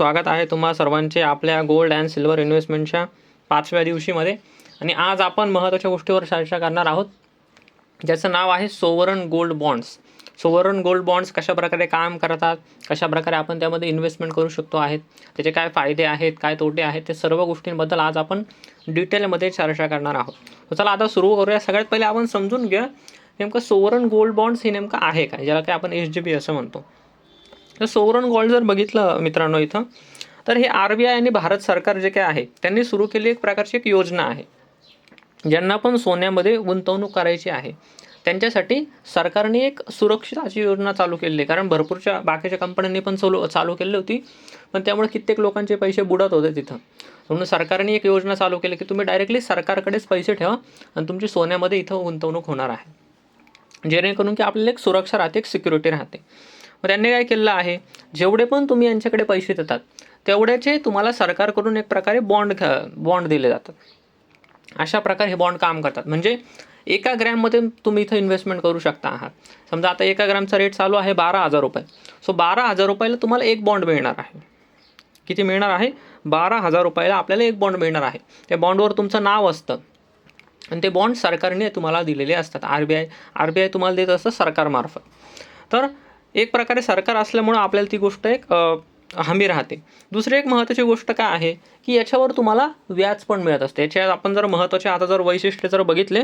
स्वागत आहे तुम्हा सर्वांचे आपल्या गोल्ड अँड सिल्वर इन्व्हेस्टमेंटच्या पाचव्या दिवशीमध्ये. आणि आज आपण महत्त्वाच्या गोष्टीवर चर्चा करणार आहोत ज्याचं नाव आहे sovereign gold bonds. Sovereign gold bonds कशाप्रकारे काम करतात कशा प्रकारे आपण त्यामध्ये इन्व्हेस्टमेंट करू शकतो आहेत त्याचे काय फायदे आहेत काय तोटे आहेत ते सर्व गोष्टींबद्दल आज आपण डिटेलमध्ये चर्चा करणार आहोत. तर चला आता सुरू करूया. सगळ्यात पहिले आपण समजून घ्या नेमकं सोवरन गोल्ड बॉन्ड्स हे नेमकं आहे काय ज्याला काय आपण एच जी बी असं म्हणतो. तर सोवरण गोल्ड जर बघितलं मित्रांनो इथं तर हे आर बी आय आणि भारत सरकार जे काय आहे त्यांनी सुरू केली एक प्रकारची एक योजना आहे. ज्यांना पण सोन्यामध्ये गुंतवणूक करायची आहे त्यांच्यासाठी सरकारने एक सुरक्षित अशी योजना चालू केली आहे. कारण भरपूरच्या बाकीच्या कंपन्यांनी पण चालू चालू केली होती पण त्यामुळे कित्येक लोकांचे पैसे बुडत होते तिथं. म्हणून सरकारने एक योजना चालू केली की तुम्ही डायरेक्टली सरकारकडेच पैसे ठेवा आणि तुमची सोन्यामध्ये इथं गुंतवणूक होणार आहे. जेणेकरून की आपल्याला एक सुरक्षा राहते एक सिक्युरिटी राहते. मग त्यांनी काय केलेलं आहे? जेवढे पण तुम्ही यांच्याकडे पैसे देतात तेवढ्याचे तुम्हाला सरकारकडून एक प्रकारे बॉन्ड बॉन्ड दिले जातात. अशा प्रकारे हे बॉन्ड काम करतात. म्हणजे एका ग्रॅममध्ये तुम्ही इथं इन्व्हेस्टमेंट करू शकता आहात. समजा आता एका ग्रॅमचा रेट चालू आहे बारा हजार रुपये. सो बारा हजार रुपयाला तुम्हाला एक बॉन्ड मिळणार आहे. किती मिळणार आहे? बारा हजार रुपयाला आपल्याला एक बॉन्ड मिळणार आहे. त्या बॉन्डवर तुमचं नाव असतं. आणि ते बॉन्ड सरकारने तुम्हाला दिलेले असतात. R B I R B I तुम्हाला देत असतं सरकारमार्फत. तर एक प्रकारे सरकार असल्यामुळं आपल्याला ती गोष्ट एक हमी राहते. दुसरी एक महत्त्वाची गोष्ट काय आहे की याच्यावर तुम्हाला व्याज पण मिळत असते. याच्यात आपण जर महत्त्वाचे आता जर वैशिष्ट्य जर बघितले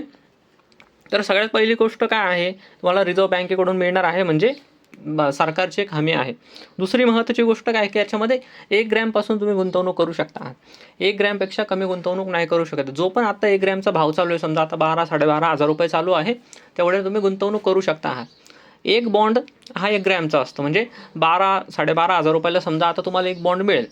तर सगळ्यात पहिली गोष्ट काय आहे तुम्हाला रिझर्व्ह बँकेकडून मिळणार आहे म्हणजे ब- सरकारची एक हमी आहे. दुसरी महत्त्वाची गोष्ट काय आहे की याच्यामध्ये एक ग्रॅमपासून तुम्ही गुंतवणूक करू शकता. एक ग्रॅमपेक्षा कमी गुंतवणूक नाही करू शकत. जो पण आता एक ग्रॅमचा भाव चालू आहे समजा आता बारा साडेबारा हजार रुपये चालू आहे तेवढे तुम्ही गुंतवणूक करू शकता. आहात एक बॉन्ड हा एक ग्रॅमचा असतो. म्हणजे बारा साडेबारा हजार रुपयाला समजा आता तुम्हाला एक बॉन्ड मिळेल.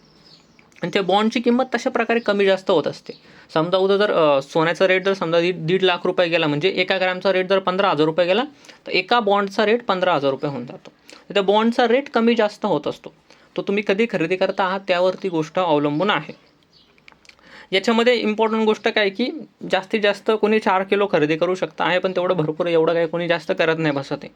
आणि त्या बॉन्डची किंमत तशा प्रकारे कमी जास्त होत असते. समजा उद्या जर सोन्याचा रेट जर समजा दीड दीड लाख रुपये गेला म्हणजे एका ग्रॅमचा रेट जर पंधरा हजार रुपये गेला तर एका बॉन्डचा रेट पंधरा हजार रुपये होऊन जातो. त्या बॉन्डचा रेट कमी जास्त होत असतो. तो तुम्ही कधी खरेदी करता आहात त्यावर ती गोष्ट अवलंबून आहे. याच्यामध्ये इम्पॉर्टंट गोष्ट काय की जास्तीत जास्त कोणी चार किलो खरेदी करू शकता आहे पण तेवढं भरपूर एवढं काही कोणी जास्त करत नाही बसत आहे.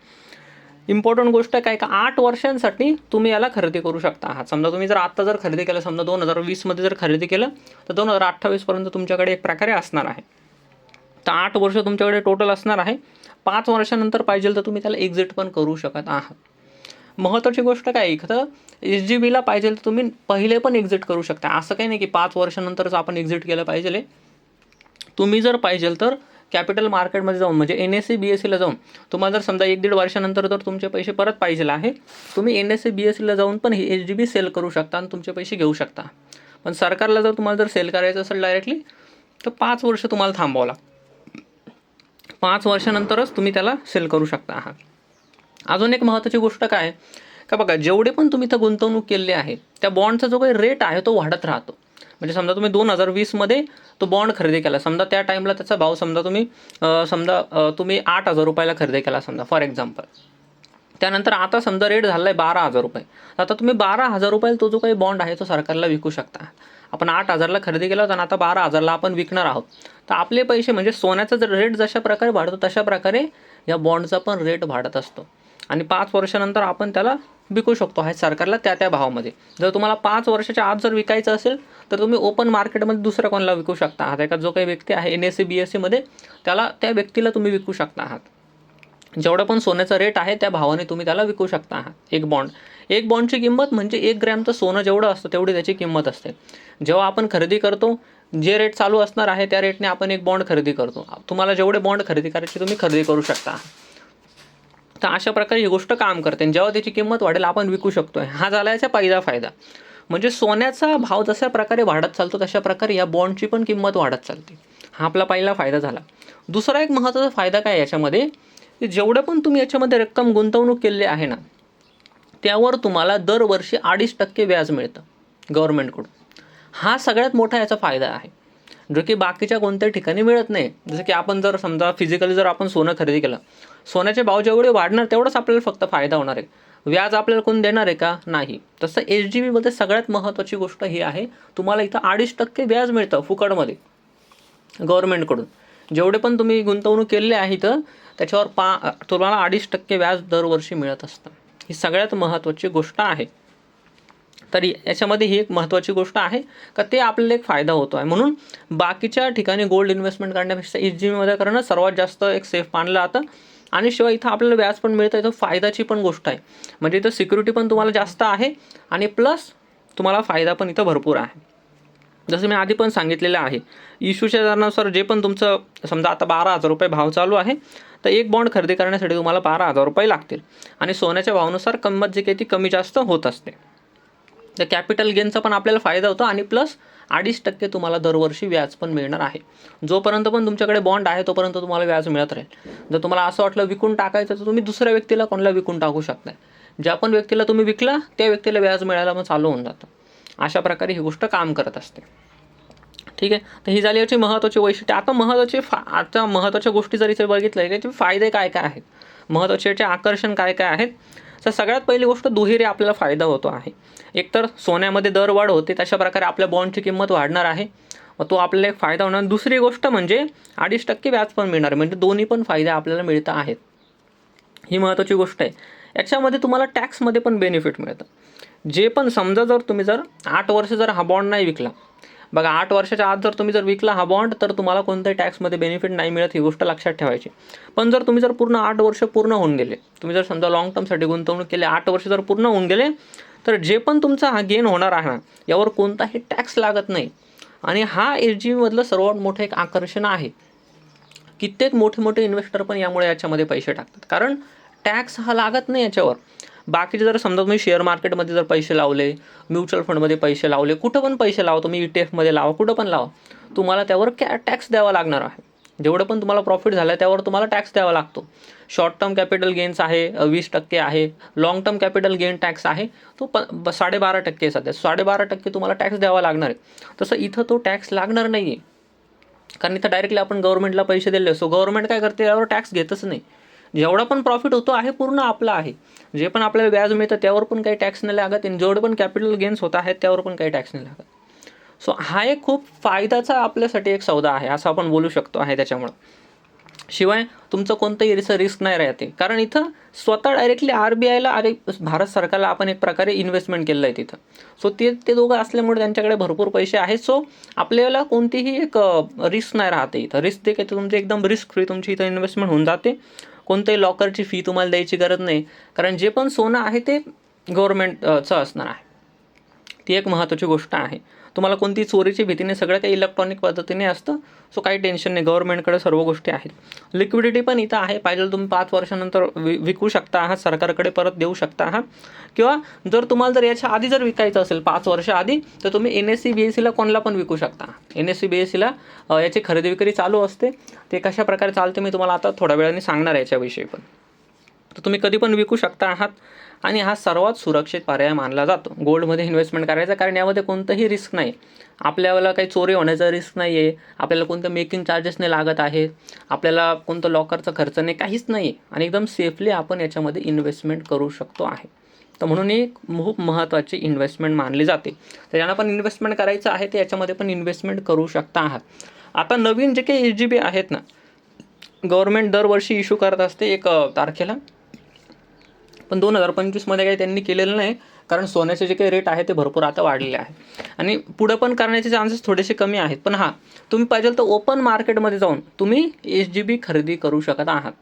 इम्पॉर्टंट गोष्ट काय का? आठ वर्षांसाठी तुम्ही याला खरेदी करू शकता आहात. समजा तुम्ही जर आत्ता जर खरेदी केलं समजा दोन हजार वीसमध्ये जर खरेदी केलं तर दोन हजार अठ्ठावीसपर्यंत तुमच्याकडे एक प्रकारे असणार आहे. तर आठ वर्ष तुमच्याकडे टोटल असणार आहे. पाच वर्षानंतर पाहिजे तर तुम्ही त्याला एक्झिट पण करू शकत आहात. महत्त्वाची गोष्ट काय एखादं तर जी बीला पाहिजे तर तुम्ही पहिले पण एक्झिट करू शकता. असं काही नाही की पाच वर्षानंतरच आपण एक्झिट केलं पाहिजे तुम्ही जर पाहिजे तर कॅपिटल मार्केटमध्ये जाऊन म्हणजे N S C B S सीला जाऊन तुम्हाला जर समजा एक दीड वर्षानंतर जर तुमचे पैसे परत पाहिजे आहे. तुम्ही N S C B S सीला जाऊन पण हे एच डी बी सेल करू शकता आणि तुमचे पैसे घेऊ शकता. पण सरकारला जर तुम्हाला जर सेल करायचं असेल डायरेक्टली तर पाच वर्ष तुम्हाला थांबावं लागतं पाच वर्षानंतरच तुम्ही त्याला सेल करू शकता आहात अजून एक महत्त्वाची गोष्ट काय का बघा जेवढे पण तुम्ही इथं गुंतवणूक केली आहे त्या बॉन्डचा जो काही रेट आहे तो वाढत राहतो. म्हणजे समजा तुम्ही दोन हजार वीसमध्ये तो बॉन्ड खरेदी केला. समजा त्या टाईमला त्याचा भाव समजा तुम्ही समजा तुम्ही आठ हजार रुपयाला खरेदी केला समजा फॉर एक्झाम्पल त्यानंतर आता समजा रेट झाला आहे बारा हजार रुपये. आता तुम्ही बारा हजार रुपयाला तो जो काही बॉन्ड आहे तो सरकारला विकू शकता. आपण आठ हजारला खरेदी केला होता आणि आता बारा हजारला आपण विकणार आहोत. तर आपले पैसे म्हणजे सोन्याचा जर रेट जशा प्रकारे वाढतो तशा प्रकारे या बॉन्डचा पण रेट वाढत असतो. आणि पाच वर्षानंतर आपण त्याला विकू शकतो आहे सरकारला त्या त्या भावामध्ये. जर तुम्हाला पाच वर्षाच्या आत जर विकायचं असेल तर तुम्ही ओपन मार्केटमध्ये दुसऱ्या कोणाला विकू शकता आहात. एका जो काही व्यक्ती आहे N S C B S सीमध्ये त्याला त्या व्यक्तीला तुम्ही विकू शकता आहात. जेवढं पण सोन्याचा रेट आहे त्या भावाने तुम्ही त्याला विकू शकता आहात. एक बॉन्ड एक बॉन्डची किंमत म्हणजे एक ग्रॅमचं सोनं जेवढं असतं तेवढी त्याची किंमत असते. जेव्हा आपण खरेदी करतो जे रेट चालू असणार आहे त्या रेटने आपण एक बॉन्ड खरेदी करतो. तुम्हाला जेवढे बॉन्ड खरेदी करायचे तुम्ही खरेदी करू शकता. तर अशा प्रकारे ही गोष्ट काम करते. आणि जेव्हा त्याची किंमत वाढेल आपण विकू शकतोय. हा झाला याचा पहिला फायदा. म्हणजे सोन्याचा भाव जशा प्रकारे वाढत चालतो तशा प्रकारे या बॉन्डची पण किंमत वाढत चालते. हा आपला पहिला फायदा झाला. दुसरा एक महत्त्वाचा फायदा काय याच्यामध्ये? की जेवढं पण तुम्ही याच्यामध्ये रक्कम गुंतवणूक केलेली आहे ना त्यावर तुम्हाला दरवर्षी अडीच टक्के व्याज मिळतं गव्हर्नमेंटकडून हा सगळ्यात मोठा याचा फायदा आहे. जो की बाकीच्या कोणत्या ठिकाणी मिळत नाही. जसं की आपण जर समजा फिजिकली जर आपण सोनं खरेदी केलं सोन्याचे भाव जेवढे वाढणार तेवढंच आपल्याला फक्त फायदा होणार आहे. व्याज आपल्याला कोण देणार आहे का? नाही. तसं एच डी बीमध्ये सगळ्यात महत्त्वाची गोष्ट ही आहे तुम्हाला इथं अडीच टक्के व्याज मिळतं फुकटमध्ये गव्हर्नमेंटकडून. जेवढे पण तुम्ही गुंतवणूक केलेले आहे तर त्याच्यावर पा तुम्हाला अडीच टक्के व्याज दरवर्षी मिळत असतं. ही सगळ्यात महत्त्वाची गोष्ट आहे. तर याच्यामध्ये ही एक महत्त्वाची गोष्ट आहे का ते आपल्याला एक फायदा होतो आहे म्हणून बाकीच्या ठिकाणी गोल्ड इन्व्हेस्टमेंट करण्यापेक्षा एच जी बीमध्ये करणं सर्वात जास्त एक सेफ मानलं जातं. आणि शिवाय इथं आपल्याला व्याज पण मिळतं इथं फायद्याची पण गोष्ट आहे. म्हणजे इथं सिक्युरिटी पण तुम्हाला जास्त आहे आणि प्लस तुम्हाला फायदा पण इथं भरपूर आहे. जसं मी आधी पण सांगितलेलं आहे इश्यूच्या दरानुसार जे पण तुमचं समजा आता बारा हजार रुपये भाव चालू आहे तर एक बॉन्ड खरेदी करण्यासाठी तुम्हाला बारा हजार रुपये लागतील. आणि सोन्याच्या भावानुसार किंमत जी काही ती कमी जास्त होत असते. त्या कॅपिटल गेनचा पण आपल्याला फायदा होतो आणि प्लस अडीच टक्के तुम्हाला दरवर्षी व्याज पण मिळणार आहे. जोपर्यंत पण तुमच्याकडे बॉन्ड आहे तोपर्यंत तुम्हाला व्याज मिळत राहील. जर तुम्हाला असं वाटलं विकून टाकायचं तर तुम्ही दुसऱ्या व्यक्तीला कोणाला विकून टाकू शकता ज्या पण व्यक्तीला तुम्ही विकला त्या व्यक्तीला व्याज मिळायला मग चालू होऊन जातं. अशा प्रकारे ही गोष्ट काम करत असते. ठीक आहे? तर ही झाली याची महत्त्वाची वैशिष्ट्य. आता महत्त्वाचे फा आता महत्त्वाच्या गोष्टी जर इथे बघितलं फायदे काय काय आहेत? महत्त्वाचे याचे आकर्षण काय काय आहेत? तर सगळ्यात पहिली गोष्ट दुहेरी आपल्याला फायदा होतो आहे. एकतर सोन्यामध्ये दर वाढ होते तशा प्रकारे आपल्या बॉन्डची किंमत वाढणार आहे. व तो आपल्याला एक फायदा होणार. दुसरी गोष्ट म्हणजे अडीच टक्के व्याज पण मिळणार. म्हणजे दोन्ही पण फायदे आपल्याला मिळत आहेत. ही महत्त्वाची गोष्ट आहे. याच्यामध्ये तुम्हाला टॅक्समध्ये पण बेनिफिट मिळतं. जे पण समजा जर तुम्ही जर आठ वर्ष जर हा बॉन्ड नाही विकला बघा आठ वर्षाच्या आत जर तुम्ही जर विकला हा बॉन्ड तर तुम्हाला कोणत्याही टॅक्समध्ये बेनिफिट नाही मिळत ही गोष्ट लक्षात ठेवायची. पण जर तुम्ही जर पूर्ण आठ वर्ष पूर्ण होऊन गेले तुम्ही जर समजा लॉंग टर्मसाठी गुंतवणूक केली आठ वर्ष जर पूर्ण होऊन गेले तर जे पण तुमचा हा गेन होणार आहे ना यावर कोणताही टॅक्स लागत नाही. आणि हा एच जी मधलं सर्वात मोठं एक आकर्षण आहे. कित्येक मोठे मोठे इन्व्हेस्टर पण यामुळे याच्यामध्ये पैसे टाकतात. कारण टॅक्स हा लागत नाही याच्यावर. बाकीचे जर समजा तुम्ही शेअर मार्केटमध्ये जर पैसे लावले म्युच्युअल फंडमध्ये पैसे लावले कुठं पण पैसे लावा तुम्ही ई टी एफमध्ये लावा कुठं पण लावा तुम्हाला त्यावर कॅ टॅक्स द्यावा लागणार आहे. जेवढं पण तुम्हाला प्रॉफिट झालं आहे त्यावर तुम्हाला टॅक्स द्यावा लागतो. शॉर्ट टर्म कॅपिटल गेन्स आहे वीस टक्के आहे long term capital gain tax आहे तो प साडेबारा टक्के आहे सध्या. साडेबारा टक्के तुम्हाला टॅक्स द्यावा लागणार आहे. तसं इथं तो टॅक्स लागणार नाही आहे कारण इथं डायरेक्टली आपण गव्हर्नमेंटला पैसे दिले सो गव्हर्नमेंट काय करते? यावर टॅक्स घेतच नाही. जेवढा पण प्रॉफिट होतो आहे पूर्ण आपला आहे. जे पण आपल्याला व्याज मिळतं त्यावर पण काही टॅक्स नाही लागत आणि जेवढे पण कॅपिटल गेन्स होत आहेत त्यावर पण काही टॅक्स नाही लागत. सो हा एक खूप फायद्याचा आपल्यासाठी एक सौदा आहे असं आपण बोलू शकतो आहे त्याच्यामुळं. शिवाय तुमचं कोणतंही रिस रिस्क नाही राहते कारण इथं स्वतः डायरेक्टली आर बी आयला अरे भारत सरकारला आपण एक प्रकारे इन्व्हेस्टमेंट केलं आहे तिथं. सो ते ते दोघं असल्यामुळे त्यांच्याकडे भरपूर पैसे आहेत. सो आपल्याला कोणतीही एक रिस्क नाही राहते इथं. रिस्क ते काय तुमची एकदम रिस्क फ्री तुमची इथं इन्व्हेस्टमेंट होऊन जाते. कोणत्याही लॉकरची फी तुम्हाला द्यायची गरज नाही. कारण जे पण सोनं आहे ते गव्हर्मेंटचं असणार आहे. ती एक महत्त्वाची गोष्ट आहे. तुम्हाला कोणती चोरीची भीती नाही सगळं काही इलेक्ट्रॉनिक पद्धतीने असतं? सो काही टेन्शन नाही. गव्हर्नमेंटकडे सर्व गोष्टी आहेत. लिक्विडिटी पण इथं आहे. पाहिजे तुम्ही पाच वर्षानंतर वि विकू शकता आहात. सरकारकडे परत देऊ शकता आहात. किंवा जर तुम्हाला जर याच्या आधी जर विकायचं असेल पाच वर्ष आधी तर तुम्ही N S C B S सीला कोणाला पण विकू शकता. N S C B S सीला याची खरेदी विक्री चालू असते. ते कशा प्रकारे चालते मी तुम्हाला आता थोड्या वेळाने सांगणार आहे याच्याविषयी पण. तर तुम्ही कधी पण विकू शकता आहात. आणि हा सर्वात सुरक्षित पर्याय मानला जातो. गोल्डमध्ये इन्व्हेस्टमेंट करायचा कारण यामध्ये कोणतंही रिस्क नाही. आपल्याला काही चोरी होण्याचा रिस्क नाही आहे आपल्याला कोणतं मेकिंग चार्जेस नाही लागत आहे. आपल्याला कोणतं लॉकरचा खर्च नाही काहीच नाही आहे आणि एकदम सेफली आपण याच्यामध्ये इन्व्हेस्टमेंट करू शकतो आहे. तर म्हणून ही खूप महत्त्वाची इन्व्हेस्टमेंट मानली जाते. तर ज्यांना पण इन्व्हेस्टमेंट करायचं आहे ते याच्यामध्ये पण इन्व्हेस्टमेंट करू शकता आहात. आता नवीन जे काही एच जी बी आहेत ना गव्हर्मेंट दरवर्षी इश्यू करत असते एक तारखेला. पण दोन हजार पंचवीसमध्ये काही त्यांनी केलेलं नाही कारण सोन्याचे जे काही रेट आहे ते भरपूर आता वाढलेले आहे. आणि पुढं पण करण्याचे चान्सेस थोडेसे कमी आहेत. पण हां तुम्ही पाहिजे तर ओपन मार्केटमध्ये जाऊन तुम्ही एच जी बी खरेदी करू शकत आहात.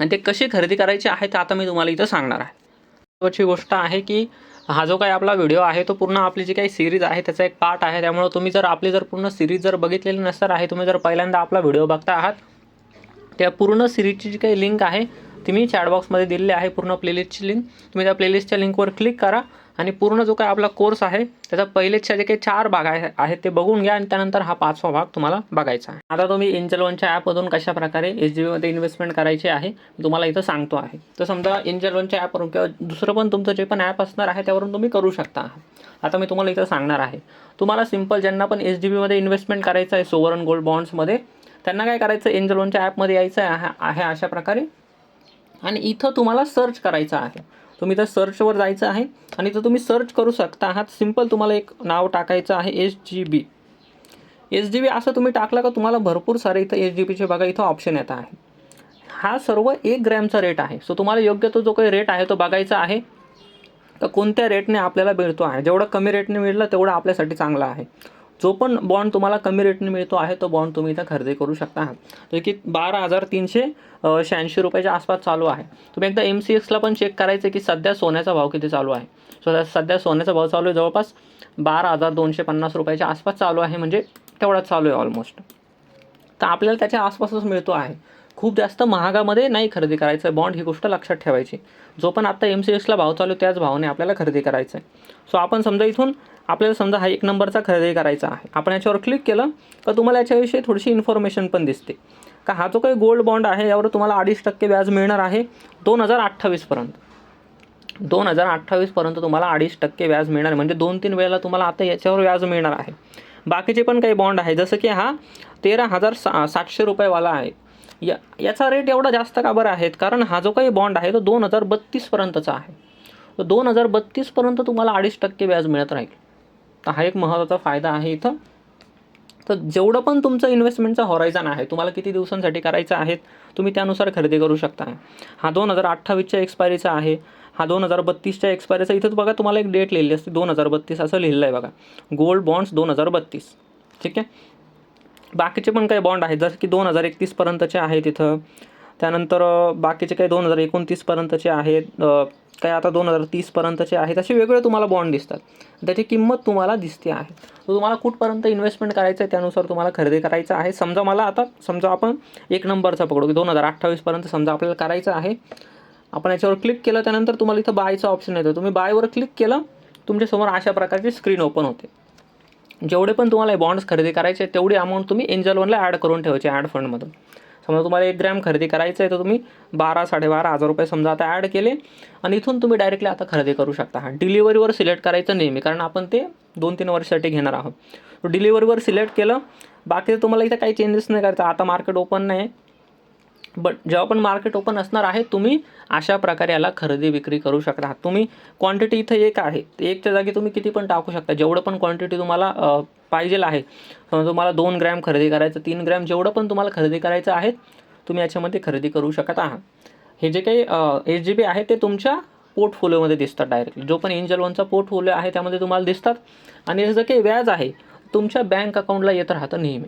आणि ते कशी खरेदी करायची आहे ते आता मी तुम्हाला इथं सांगणार आहे. महत्त्वाची गोष्ट आहे की हा जो काही आपला व्हिडिओ आहे तो पूर्ण आपली जी काही सिरीज आहे त्याचा एक पार्ट आहे. त्यामुळे तुम्ही जर आपली जर पूर्ण सिरीज जर बघितलेली नसणार आहे तुम्ही जर पहिल्यांदा आपला व्हिडिओ बघता आहात त्या पूर्ण सिरीजची जी काही लिंक आहे ती मी चॅटबॉक्समध्ये दिलेली आहे पूर्ण प्लेलिस्टची लिंक तुम्ही त्या प्लेलिस्टच्या लिंकवर क्लिक करा आणि पूर्ण जो काही आपला कोर्स आहे त्याचा पहिलेच्या जे काही चार भाग आहे आहेत ते बघून घ्या आणि त्यानंतर हा पाचवा भाग तुम्हाला बघायचा आहे. आता तुम्ही एंजल वनच्या ॲपमधून कशा प्रकारे एच जी बीमध्ये इन्व्हेस्टमेंट करायची आहे तुम्हाला इथं सांगतो आहे. तर समजा एंजल वनच्या ॲपवरून किंवा दुसरं पण तुमचं जे पण ॲप असणार आहे त्यावरून तुम्ही करू शकता. आता मी तुम्हाला इथं सांगणार आहे. तुम्हाला सिंपल ज्यांना पण एच डी बीमध्ये इन्व्हेस्टमेंट करायचं आहे सोवरन गोल्ड बॉन्ड्समध्ये त्यांना काय करायचं एंजल वनच्या ॲपमध्ये यायचं आहे आहे अशा प्रकारे आणि इथं तुम्हाला सर्च करायचं आहे. तुम्ही तर सर्चवर जायचं आहे आणि इथं तुम्ही सर्च करू शकता. आहात सिंपल तुम्हाला एक नाव टाकायचं आहे H G B H G B असं तुम्ही टाकलं का तुम्हाला भरपूर सारे इथं एच जी बीचे बघा इथं ऑप्शन येत आहे. हा सर्व एक ग्रॅमचा रेट आहे. सो तुम्हाला योग्य तो जो काही रेट आहे तो बघायचा आहे. तर कोणत्या रेटने आपल्याला मिळतो आहे? जेवढं कमी रेटने मिळलं तेवढं आपल्यासाठी चांगलं आहे. जो पण बॉन्ड तुम्हाला कमी रेटने मिळतो आहे तो बॉन्ड तुम्ही इथं खरेदी करू शकता. आहात जो की बारा हजार तीनशे शहाऐंशी रुपयाच्या आसपास चालू आहे. तुम्ही एकदा एम सी एक्सला पण चेक करायचं की सध्या सोन्याचा भाव किती चालू आहे. सो सध्या सोन्याचा भाव चालू आहे जवळपास बारा हजार दोनशे पन्नास रुपयाच्या आसपास चालू आहे म्हणजे तेवढाच चालू आहे ऑलमोस्ट तर आपल्याला त्याच्या आसपासच मिळतो आहे. खूप जास्त महागामध्ये नाही खरेदी करायचं आहे बॉन्ड ही गोष्ट लक्षात ठेवायची. जो पण आता एम सी एक्सला भाव चालू आहे त्याच भावाने आपल्याला खरेदी करायचं आहे सो आपण समजा इथून आपल्याला समजा हा एक नंबरचा खरेदी करायचा आहे. आपण याच्यावर क्लिक केलं तर तुम्हाला याच्याविषयी थोडीशी इन्फॉर्मेशन पण दिसते. का हा जो काही गोल्ड बॉन्ड आहे यावर तुम्हाला अडीच टक्के व्याज मिळणार आहे दोन हजार अठ्ठावीसपर्यंत. दोन हजार अठ्ठावीसपर्यंत तुम्हाला अडीच टक्के व्याज मिळणार आहे. म्हणजे दोन तीन वेळेला तुम्हाला आता याच्यावर व्याज मिळणार आहे. बाकीचे पण काही बॉन्ड आहे. जसं की हा तेरा हजार सा सातशे रुपयेवाला आहे. या याचा रेट एवढा जास्त का बरं आहेत? कारण हा जो काही बॉन्ड आहे तो दोन हजार बत्तीसपर्यंतचा आहे. तर दोन हजार बत्तीसपर्यंत तुम्हाला अडीच टक्के व्याज मिळत राहील. तर हा एक महत्त्वाचा फायदा आहे इथं. तर जेवढं पण तुमचं इन्व्हेस्टमेंटचा हॉरायझन आहे तुम्हाला किती दिवसांसाठी करायचं आहे तुम्ही त्यानुसार खरेदी करू शकता. हा दोन हजार अठ्ठावीसच्या एक्सपायरीचा आहे. हा दोन हजार बत्तीसच्या एक्सपायरीचा इथंच बघा तुम्हाला एक डेट लिहिली असते दोन हजार बत्तीस असं लिहिलं आहे बघा. गोल्ड बॉन्ड्स दोन हजार बत्तीस. ठीक आहे? बाकीचे पण काही बॉन्ड आहेत जसं की दोन हजार एकतीसपर्यंतचे आहेत इथं. त्यानंतर बाकीचे काही दोन हजार एकोणतीसपर्यंतचे आहेत काही आता दोन हजार तीसपर्यंतचे आहेत असे वेगळे तुम्हाला बॉन्ड दिसतात. त्याची किंमत तुम्हाला दिसते आहे. तर तुम्हाला कुठपर्यंत इन्व्हेस्टमेंट करायचं आहे त्यानुसार तुम्हाला खरेदी करायचं आहे. समजा मला आता समजा आपण एक नंबरचा पकडू की दोन हजार अठ्ठावीसपर्यंत समजा आपल्याला करायचं आहे. आपण याच्यावर क्लिक केलं त्यानंतर तुम्हाला इथं बायचं ऑप्शन येतो. तुम्ही बायवर क्लिक केलं तुमच्यासमोर अशा प्रकारची स्क्रीन ओपन होते. जेवढे पण तुम्हाला बॉन्ड्स खरेदी करायचे तेवढी अमाऊंट तुम्ही एंजल वनला ॲड करून ठेवायचे ॲड फंडमधून समजा तुम्हाला एक ग्रॅम खरेदी करायचं आहे तर तुम्ही बारा साडेबारा हजार रुपये समजा आता ॲड केले. आणि इथून तुम्ही डायरेक्टली आता खरेदी करू शकता. हा डिलिव्हरीवर सिलेक्ट करायचं नेहमी कारण आपण ते दोन तीन वर्षासाठी घेणार आहोत. डिलिव्हरीवर सिलेक्ट केलं. बाकी तुम्हाला इथं काही चेंजेस नाही करायचं. आता मार्केट ओपन नाही बट जेव्हा पण मार्केट ओपन असणार आहे तुम्ही अशा प्रकारे याला खरेदी विक्री करू शकता. तुम्ही क्वांटिटी इथं एक आहे. एकच्या जागी तुम्ही किती पण टाकू शकता. जेवढं पण क्वांटिटी तुम्हाला पाहिजे आहे. तुम्हाला दोन ग्रॅम खरेदी करायचं तीन ग्रॅम जेवढं पण तुम्हाला खरेदी करायचं आहे तुम्ही याच्यामध्ये खरेदी करू शकत आहात. हे जे काही एच जी बी आहे ते तुमच्या पोर्टफोलिओमध्ये दिसतात डायरेक्टली जो पण एंजल वनचा पोर्टफोलिओ आहे त्यामध्ये तुम्हाला दिसतात. आणि याचं जे काही व्याज आहे तुमच्या बँक अकाउंटला येत राहतं नेहमी.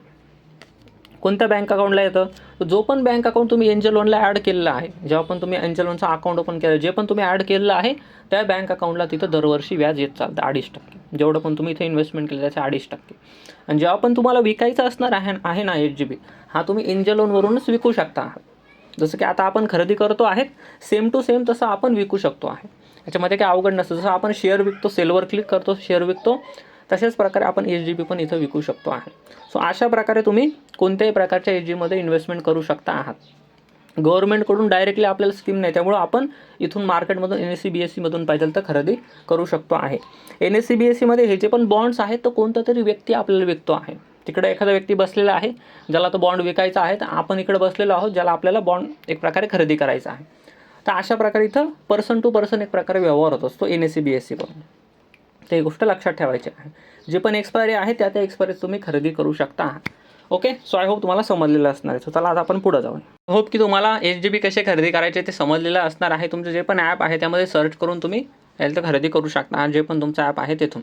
कोणत्या बँक अकाउंटला येतं? जो पण बँक अकाउंट तुम्ही एंजल लोनला ॲड केलेलं आहे जेव्हा पण तुम्ही एंजल लोनचा अकाउंट ओपन केलं जे पण तुम्ही ॲड केलेलं आहे त्या बँक अकाउंटला तिथं दरवर्षी व्याज येत चालतं अडीच टक्के. जेवढं पण तुम्ही इथे इन्व्हेस्टमेंट केलं त्याचे अडीच टक्के. आणि जेव्हा पण तुम्हाला विकायचं असणार आहे आहे ना एच जी बी हा तुम्ही एंजल लोनवरूनच विकू शकता. आहात जसं की आता आपण खरेदी करतो आहेत सेम टू सेम तसं आपण विकू शकतो आहे. याच्यामध्ये काही अवघड नसतं. जसं आपण शेअर विकतो सेलवर क्लिक करतो शेअर विकतो तशाच प्रकारे आपण एच जी बी पण इथं विकू शकतो आहे. सो अशा प्रकारे तुम्ही कोणत्याही प्रकारच्या एच जीमध्ये इन्व्हेस्टमेंट करू शकता आहात. गव्हर्नमेंटकडून डायरेक्टली आपल्याला स्कीम नाही त्यामुळं आपण इथून मार्केटमधून N S C B S सीमधून पाहिजे तर खरेदी करू शकतो आहे. N S C B S सीमध्ये हे जे पण बॉन्ड्स आहेत तो कोणता तरी व्यक्ती आपल्याला विकतो आहे. तिकडे एखादा व्यक्ती बसलेला आहे ज्याला तो बॉन्ड विकायचा आहे तर आपण इकडे बसलेलो आहोत ज्याला आपल्याला बॉन्ड एक प्रकारे खरेदी करायचा आहे. तर अशा प्रकारे इथं पर्सन टू पर्सन एक प्रकारे व्यवहार होत असतो N S C B S सीकडून ते गोष्ट लक्षात ठेवायची आहे. जे पण एक्सपायरी आहे त्या त्या एक्सपायरी तुम्ही खरेदी करू शकता. ओके सो आय होप तुम्हाला समजलेलं असणार आहे. सो चला आता आपण पुढं जाऊन होप की तुम्हाला एच जी बी कसे खरेदी करायचे ते समजलेलं असणार आहे. तुमचं जे पण ॲप आहे त्यामध्ये सर्च करून तुम्ही याला तर खरेदी करू शकता. जे पण तुमचं ॲप आहे तिथून.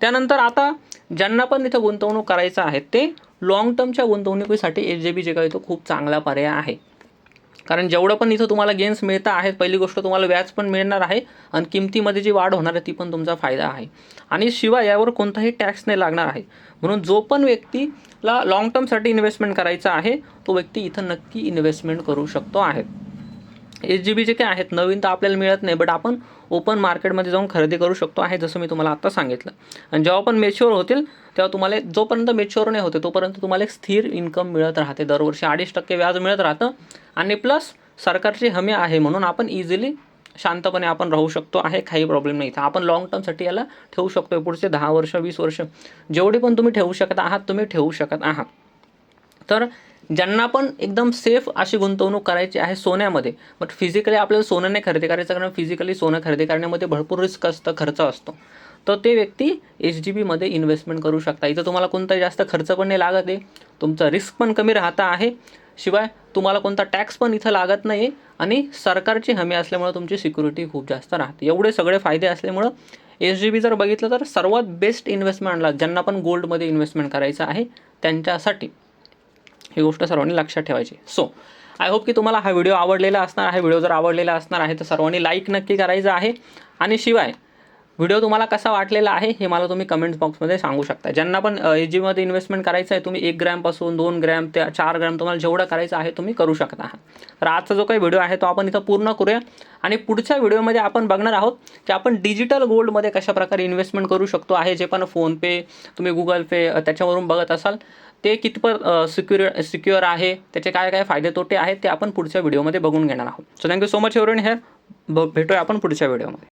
त्यानंतर आता ज्यांना पण इथं गुंतवणूक करायचं आहे ते लाँग टर्मच्या गुंतवणुकीसाठी एच जी बी जे काही तो खूप चांगला पर्याय आहे. कारण जेवढं पण इथं तुम्हाला गेन्स मिळतं आहेत पहिली गोष्ट तुम्हाला व्याज पण मिळणार आहे आणि किमतीमध्ये जी वाढ होणार आहे ती पण तुमचा फायदा आहे. आणि शिवाय यावर कोणताही टॅक्स नाही लागणार आहे. म्हणून जो पण व्यक्तीला लाँग टर्मसाठी इन्व्हेस्टमेंट करायचा आहे तो व्यक्ती इथं नक्की इन्व्हेस्टमेंट करू शकतो आहे. एच जी बी जे काही आहेत नवीन तर आपल्याला मिळत नाही बट आपण ओपन मार्केटमध्ये जाऊन खरेदी करू शकतो आहे जसं मी तुम्हाला आत्ता सांगितलं. आणि जेव्हा पण मेच्युअर होतील तेव्हा तुम्हाला जोपर्यंत मेच्युअर नाही होते तोपर्यंत तुम्हाला एक स्थिर इन्कम मिळत राहते. दरवर्षी अडीच टक्के व्याज मिळत राहतं. आणि प्लस सरकारची हमी आहे म्हणून आपण इझिली शांतपणे आपण राहू शकतो आहे काही प्रॉब्लेम नाही. तर आपण लाँग टर्मसाठी याला ठेवू शकतो पुढचे दहा वर्ष वीस वर्ष जेवढे पण तुम्ही ठेवू शकत आहात तुम्ही ठेवू शकत आहात. तर ज्यांना पण एकदम सेफ अशी गुंतवणूक करायची आहे सोन्यामध्ये. बट फिजिकली आपल्याला सोनं नाही खरेदी करायचं कारण फिजिकली सोनं खरेदी करण्यामध्ये भरपूर रिस्क असतं खर्च असतो. तर ते व्यक्ती एच डी बीमध्ये इन्व्हेस्टमेंट करू शकता. इथं तुम्हाला कोणता जास्त खर्च पण नाही लागत आहे. तुमचा रिस्क पण कमी राहता आहे. शिवाय तुम्हाला कोणता टॅक्स पण इथं लागत नाही आणि सरकारची हमी असल्यामुळं तुमची सिक्युरिटी खूप जास्त राहते. एवढे सगळे फायदे असल्यामुळं एस जी बी जर बघितलं तर सर्वात बेस्ट इन्व्हेस्टमेंटला ज्यांना पण गोल्डमध्ये इन्व्हेस्टमेंट करायचं आहे त्यांच्यासाठी. ही गोष्ट सर्वांनी लक्षात ठेवायची. सो आय होप की तुम्हाला हा व्हिडिओ आवडलेला असणार आहे. व्हिडिओ जर आवडलेला असणार आहे तर सर्वांनी लाईक नक्की करायचं आहे. आणि शिवाय व्हिडिओ तुम्हाला कसा वाटलेला आहे हे मला तुम्ही कमेंट बॉक्समध्ये सांगू शकता. ज्यांना पण एच जीमध्ये इन्व्हेस्टमेंट करायचं आहे तुम्ही एक ग्रॅमपासून दोन ग्रॅम ते चार ग्रॅम तुम्हाला जेवढं करायचं आहे तुम्ही करू शकता. तर आजचा जो काही व्हिडिओ आहे तो आपण इथं पूर्ण करूया. आणि पुढच्या व्हिडिओमध्ये आपण बघणार आहोत की आपण डिजिटल गोल्डमध्ये कशाप्रकारे इन्व्हेस्टमेंट करू शकतो आहे जे पण फोनपे तुम्ही गुगल पे त्याच्यावरून बघत असाल. ते कितपत सिक्युर सिक्युअर आहे त्याचे काय काय फायदे तोटे आहेत ते आपण पुढच्या व्हिडिओमध्ये बघून घेणार आहोत. So thank you so much everyone here भेटूया आपण पुढच्या व्हिडिओमध्ये